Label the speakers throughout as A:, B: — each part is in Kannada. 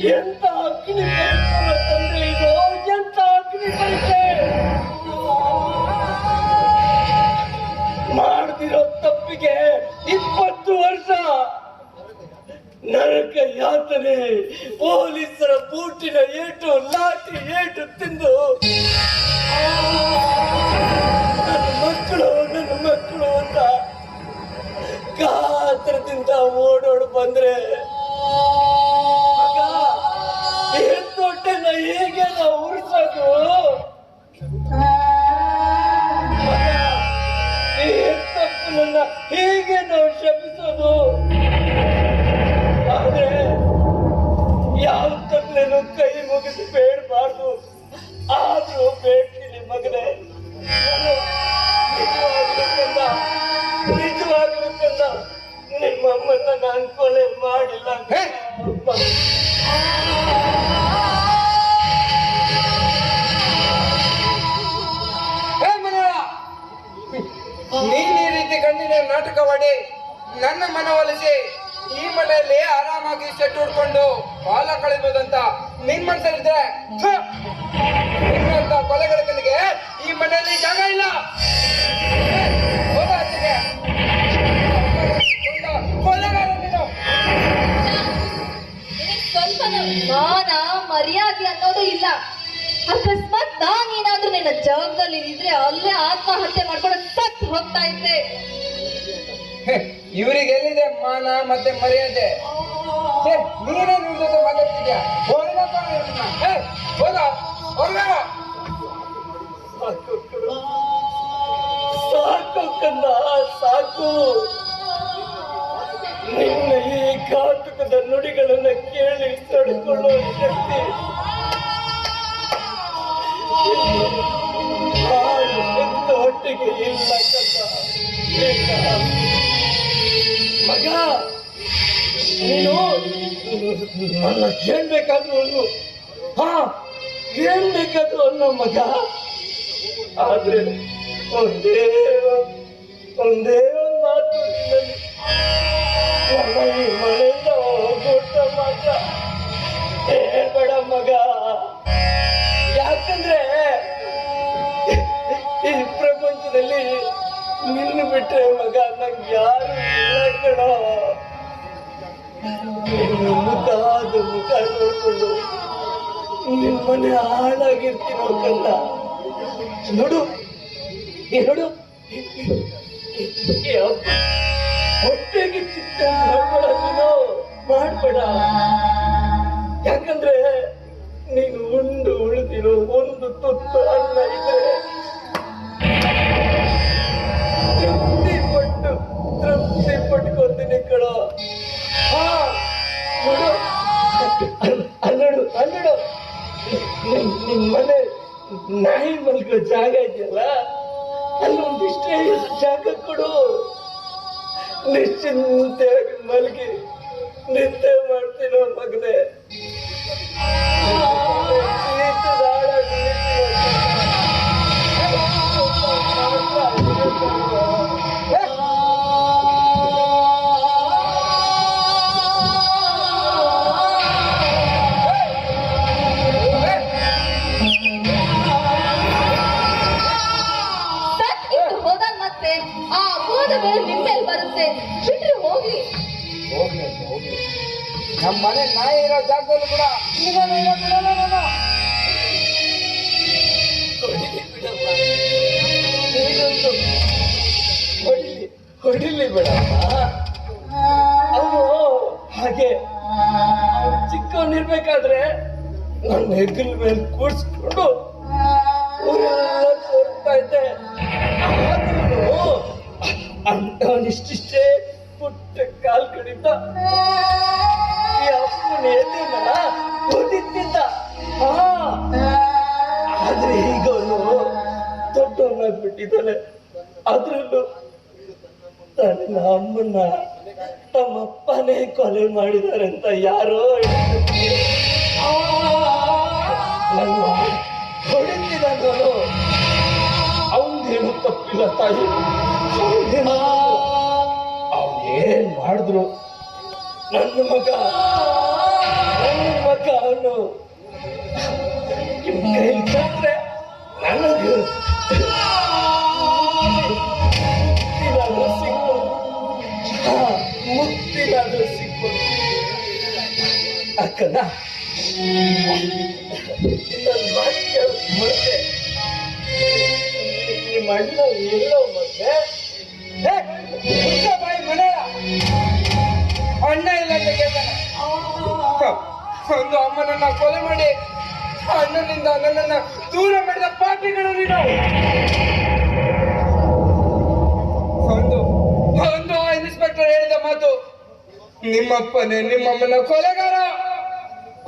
A: ಎಂತ ಅಗ್ನಿ ತಂದೆ ಇದು? ಎಂತ ಅಗ್ನಿ ಪರೀಕ್ಷೆ? ಮಾಡ್ದಿರೋ ತಪ್ಪಿಗೆ ಇಪ್ಪತ್ತು ವರ್ಷ ನರಕ ಯಾತನೆ, ಪೊಲೀಸರ ಬೂಟಿನ ಏಟು, ಲಾಠಿ ಏಟು ತಿಂದು, ನನ್ನ ಮಕ್ಕಳು ನನ್ನ ಮಕ್ಕಳು ಅಂತ ಕಾತ್ರದಿಂದ ಓಡೋಡ್ ಬಂದ್ರೆ ಮುಗಿದು ಬೇಡಬಾರ್ದು ಆದ್ರೂ ಬೇಡ್ತೀನಿ ಮಗನೇ. ನಿಜವಾಗ್ಲೂ ಮಾಡಿಲ್ಲ
B: ರೀತಿ ಕಣ್ಣಿನ ನಾಟಕವಾಡಿ ನನ್ನ ಮನವೊಲಿಸಿ ಈ ಮನೆಯಲ್ಲಿ ಆರಾಮಾಗಿ ಸೆಟ್ ಉಡ್ಕೊಂಡು ಕಾಲ ಕಳಿಬೋದಂತ ನಿನ್ ಮನ್ಸಲ್ಲಿದ್ರೆ ನಿನ್ನಂತ ಕೊಲೆಗಳಿಗೆ ಈ ಮನೆಯಲ್ಲಿ ಜಾಗ ಇಲ್ಲ.
C: ಮಾನ ಮರ್ಯಾದೆ ಅನ್ನೋದು ಇಲ್ಲ. ಅಕಸ್ಮಾತ್ ನಾನೇನಾದ್ರೂ ನಿನ್ನ ಜಾಗದಲ್ಲಿ ಇದ್ರೆ ಅಲ್ಲೇ ಆತ್ಮಹತ್ಯೆ ಮಾಡ್ಕೊಂಡು ಸತ್ ಹೋಗ್ತಾ ಇದ್ದೆ.
B: ಹೇ, ಇವ್ರಿಗೆ ಎಲ್ಲಿದೆ ಮಾನ ಮತ್ತೆ ಮರ್ಯಾದೆ? ನೀನೇ ನಿನ್ ಜೊತೆ ಮಾತಾಡ್ತಿದ್ಯಾ? ಹೊರಗಪ್ಪ. ಹೇ, ಹೋಗ ಹೊರಗ
A: ಸಾಕು ಕಂದ ಸಾಕು ನಿನ್ನ ಈ ಘಾತುಕದ ನುಡಿಗಳನ್ನ ಕೇಳಿ ತಡ್ಕೊಳ್ಳೋ ಶಕ್ತಿ. ಹೊಟ್ಟೆಗೆ ಇಲ್ಲ ಕಂದ ಏನ್ ಬೇಕಾದ್ರೂ ಅನ್ನು. ಹಾ, ಏನ್ ಬೇಕಾದ್ರೂ ಅನ್ನೋ ಮಗ. ಆದ್ರೆ ಒಂದೇ ಒಂದೇ ಒಂದು ಮಾತು ನಿನ್ನಲ್ಲಿ. ನನ್ನ ಈ ಮನೆಯಿಂದ ಹೋಗುತ್ತ ಮಾತ್ರ. ಹೇಳ್ಬೇಡ ಮಗ. ಯಾಕಂದ್ರೆ ಈ ಪ್ರಪಂಚದಲ್ಲಿ ನಿನ್ನ ಬಿಟ್ರೆ ಮಗ ನಂಗೆ ಯಾರು ಇಲ್ಲ ಮುದ್ದಾದ ಮುಖ ನೋಡ್ಕೊಂಡು ನಿನ್ ಹಾಳಾಗಿರ್ತೀನಿ ಕಂದ ನೋಡು ನೋಡು ಹೊಟ್ಟೆಗೆ ಚಿತ್ತ. ಮಾಡ್ಬೇಡ. ಯಾಕಂದ್ರೆ ನೀನು ಉಂಡು ಉಳಿದಿರೋ ಒಂದು ತುತ್ತು ಮನೆ ನಾಯಿ ಮಲ್ಕೋ ಜಾಗ ಇದೆಯಲ್ಲ ಅಲ್ಲೊಂದಿಷ್ಟೇ ಜಾಗ ಕೊಡು. ನಿಶ್ಚಿಂತೆಯಾಗಿ ಮಲ್ಗಿ ನಿದ್ದೆ ಮಾಡ್ತೀನೋ ಮಗನೇ
B: ಹೋಗ್ಲಿ ಅಂತ, ಹೋಗ್ಲಿ. ನಮ್ಮ ಮನೆ ನಾಯಿ ಇರೋ ಜಾಗದಲ್ಲೂ ಕೂಡ.
A: ಹೊಡಿಲಿ ಹೊಡಿಲಿ ಬಿಡಮ್ಮ ಅವನು ಹಾಗೆ ಚಿಕ್ಕವನಿರ್ಬೇಕಾದ್ರೆ ನನ್ನ ಹೆಗ್ಗಲ ಮೇಲೆ ಕೂಡಿಸ್ಕೊಂಡು ಊರೆಲ್ಲ ತೋರ್ತಾ ಇದ್ದೆ ಅವನಿಷ್ಟಿಷ್ಟೇ ಪುಟ್ಟ ಕಾಲ್ ಕಡಿತ ಈ ಅಪ್ಪನ ಎದೆನ ಹಾ ಆದ್ರೆ ಈಗ ಅವನು ದೊಡ್ಡವನಾಗ್ಬಿಟ್ಟಿದ್ದಾನೆ ಅದ್ರಲ್ಲೂ ತನ್ನ ಅಮ್ಮನ್ನ ತಮ್ಮಪ್ಪನೇ ಕೊಲೆ ಮಾಡಿದ್ದಾರೆ ಅಂತ ಯಾರೋ ನನ್ನ ಹೊಡಿತಿದ್ದಾನು ಏನು ತಪ್ಪಿಲ್ಲ ತಾಯಿ. ಮಾಡಿದ್ರು ನನ್ನ ಮಗ ನನ್ನ ಮಗ ಅವನು. ನಿಮ್ ಕೈಲಿ ಕೊಟ್ರೆ ನನಗೆ ಮುಕ್ತಿನಾದ್ರೂ ಸಿಕ್ಕು. ಮುಕ್ತಿನಾದ್ರೂ ಸಿಕ್ಕು. ಅಕ್ಕನ ಇನ್ನೊಂದು ಮಾತು ಕೇಳು ಮತ್ತೆ ನಿಮ್ಮ ಅಣ್ಣ ಎಲ್ಲೋ ಮತ್ತೆ
B: ಅಣ್ಣ ಇಲ್ಲ ಅಂತ ಕೇಳ್ತಾನೆ ಒಂದು ಅಮ್ಮನನ್ನ ಕೊಲೆ ಮಾಡಿ ಅಣ್ಣನಿಂದ ನನ್ನನ್ನ ದೂರ ಮಾಡಿದ ಪಾಪಿಗಳು ನೀನು ಒಂದು ಒಂದು ಇನ್ಸ್ಪೆಕ್ಟರ್ ಹೇಳಿದ ಮಾತು, ನಿಮ್ಮಪ್ಪನೇ, ನಿಮ್ಮಮ್ಮನ ಕೊಲೆಗಾರ.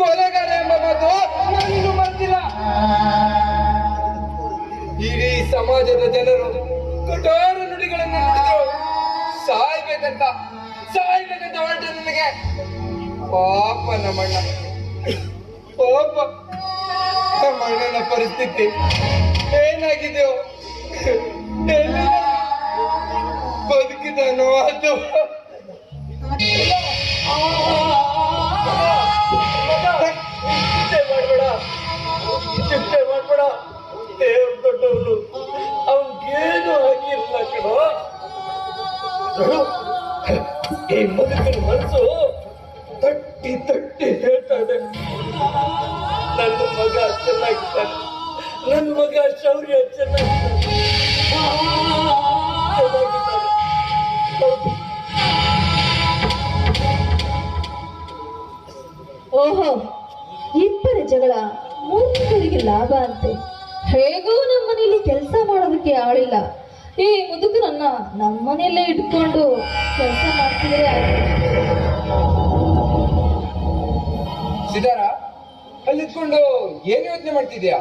B: ಕೊಲೆಗಾರ ಎಂಬ ಮಾತು ನಾನಿನ್ನು ಬರ್ತಿಲ್ಲ ಇಡೀ ಸಮಾಜದ ಜನರು ಕಠೋರ ನುಡಿಗಳನ್ನು ನುಡಿದ್ರು. ಸಾಯ್ಬೇಕಂತ ಸಾಯ್ಬೇಕಂತ ಹೊರಟ ನನಗೆ. ಪಾಪ ನಮ್ಮಣ್ಣ. ಪಾಪ. ನಮ್ಮಣ್ಣನ ಪರಿಸ್ಥಿತಿ ಏನಾಗಿದೆಯೋ? ಬದುಕಿದನೋ ಅದು
A: ಮಾಡ್ಬೇಡ. ಚಿಂತೆ ಮಾಡ್ಬೇಡ. ದೇವ್ರ ದೊಡ್ಡವನು. ಅವನ್ಗೇನು ಆಗಿಲ್ಲ ಕಣೋ. ಈ ಮದುಕನ ಮನಸ್ಸು ತಟ್ಟಿ ತಟ್ಟಿ ಹೇಳ್ತಾ ನನ್ನ ಮಗ ಚೆನ್ನಾಗಿದ್ದಾನೆ. ನನ್ನ ಮಗ ಶೌರ್ಯ ಚೆನ್ನಾಗಿದ್ದಾನೆ.
C: ಓಹೋ, ಇಬ್ಬರ ಜಗಳ ಮೂವರಿಗೆ ಲಾಭ ಅಂತೆ. ಹೇಗೂ ನಮ್ಮನೇಲಿ ಕೆಲಸ ಮಾಡೋದಕ್ಕೆ ಆಳಿಲ್ಲ. ಈ ಮುದುಕರನ್ನ ನಮ್ಮನೆಯಲ್ಲೇ ಇಟ್ಕೊಂಡು ಕೆಲಸ ಮಾಡ್ತಿದ್ರೆ.
B: ಸಿದಾರ ಅಲ್ಲಿ ಇದ್ಕೊಂಡು ಏನ್ ಯೋಚನೆ ಮಾಡ್ತಿದ್ಯಾ